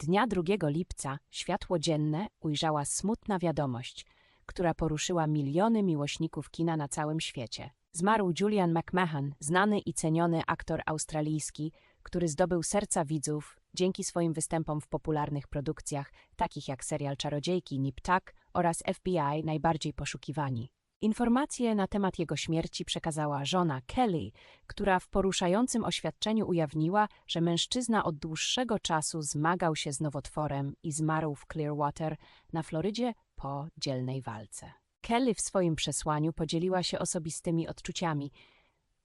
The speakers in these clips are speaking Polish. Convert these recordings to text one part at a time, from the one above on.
Dnia 2 lipca światło dzienne ujrzała smutna wiadomość, która poruszyła miliony miłośników kina na całym świecie. Zmarł Julian McMahon, znany i ceniony aktor australijski, który zdobył serca widzów dzięki swoim występom w popularnych produkcjach, takich jak serial Czarodziejki, Nip Tuck oraz FBI Najbardziej Poszukiwani. Informacje na temat jego śmierci przekazała żona Kelly, która w poruszającym oświadczeniu ujawniła, że mężczyzna od dłuższego czasu zmagał się z nowotworem i zmarł w Clearwater na Florydzie po dzielnej walce. Kelly w swoim przesłaniu podzieliła się osobistymi odczuciami.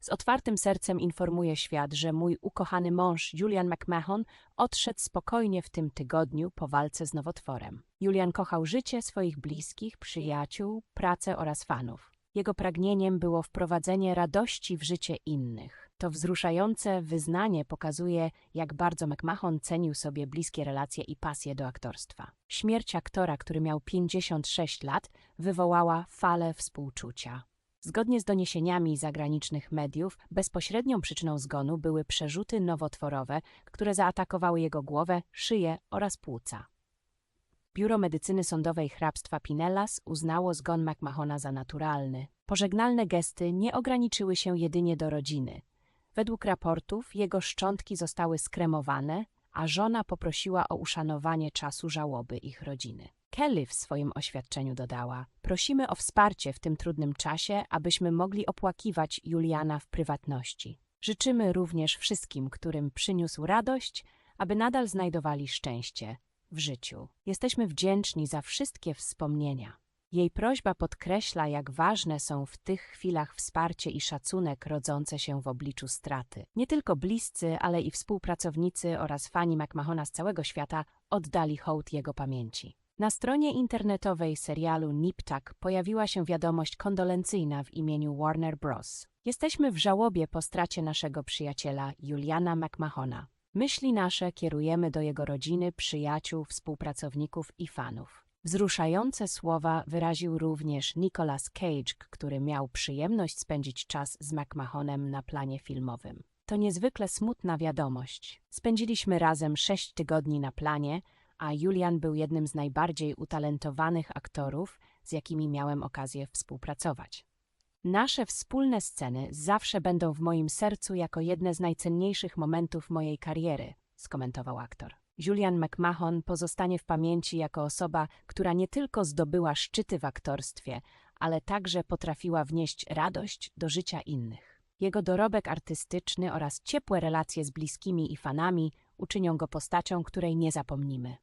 Z otwartym sercem informuje świat, że mój ukochany mąż Julian McMahon odszedł spokojnie w tym tygodniu po walce z nowotworem. Julian kochał życie swoich bliskich, przyjaciół, pracę oraz fanów. Jego pragnieniem było wprowadzenie radości w życie innych. To wzruszające wyznanie pokazuje, jak bardzo McMahon cenił sobie bliskie relacje i pasję do aktorstwa. Śmierć aktora, który miał 56 lat, wywołała falę współczucia. Zgodnie z doniesieniami zagranicznych mediów, bezpośrednią przyczyną zgonu były przerzuty nowotworowe, które zaatakowały jego głowę, szyję oraz płuca. Biuro Medycyny Sądowej Hrabstwa Pinellas uznało zgon McMahona za naturalny. Pożegnalne gesty nie ograniczyły się jedynie do rodziny. Według raportów jego szczątki zostały skremowane, a żona poprosiła o uszanowanie czasu żałoby ich rodziny. Kelly w swoim oświadczeniu dodała: Prosimy o wsparcie w tym trudnym czasie, abyśmy mogli opłakiwać Juliana w prywatności. Życzymy również wszystkim, którym przyniósł radość, aby nadal znajdowali szczęście w życiu. Jesteśmy wdzięczni za wszystkie wspomnienia. Jej prośba podkreśla, jak ważne są w tych chwilach wsparcie i szacunek rodzące się w obliczu straty. Nie tylko bliscy, ale i współpracownicy oraz fani McMahona z całego świata oddali hołd jego pamięci. Na stronie internetowej serialu Nip Tuck pojawiła się wiadomość kondolencyjna w imieniu Warner Bros. Jesteśmy w żałobie po stracie naszego przyjaciela Juliana McMahona. Myśli nasze kierujemy do jego rodziny, przyjaciół, współpracowników i fanów. Wzruszające słowa wyraził również Nicolas Cage, który miał przyjemność spędzić czas z McMahonem na planie filmowym. To niezwykle smutna wiadomość. Spędziliśmy razem sześć tygodni na planie, a Julian był jednym z najbardziej utalentowanych aktorów, z jakimi miałem okazję współpracować. Nasze wspólne sceny zawsze będą w moim sercu jako jedne z najcenniejszych momentów mojej kariery, skomentował aktor. Julian McMahon pozostanie w pamięci jako osoba, która nie tylko zdobyła szczyty w aktorstwie, ale także potrafiła wnieść radość do życia innych. Jego dorobek artystyczny oraz ciepłe relacje z bliskimi i fanami uczynią go postacią, której nie zapomnimy.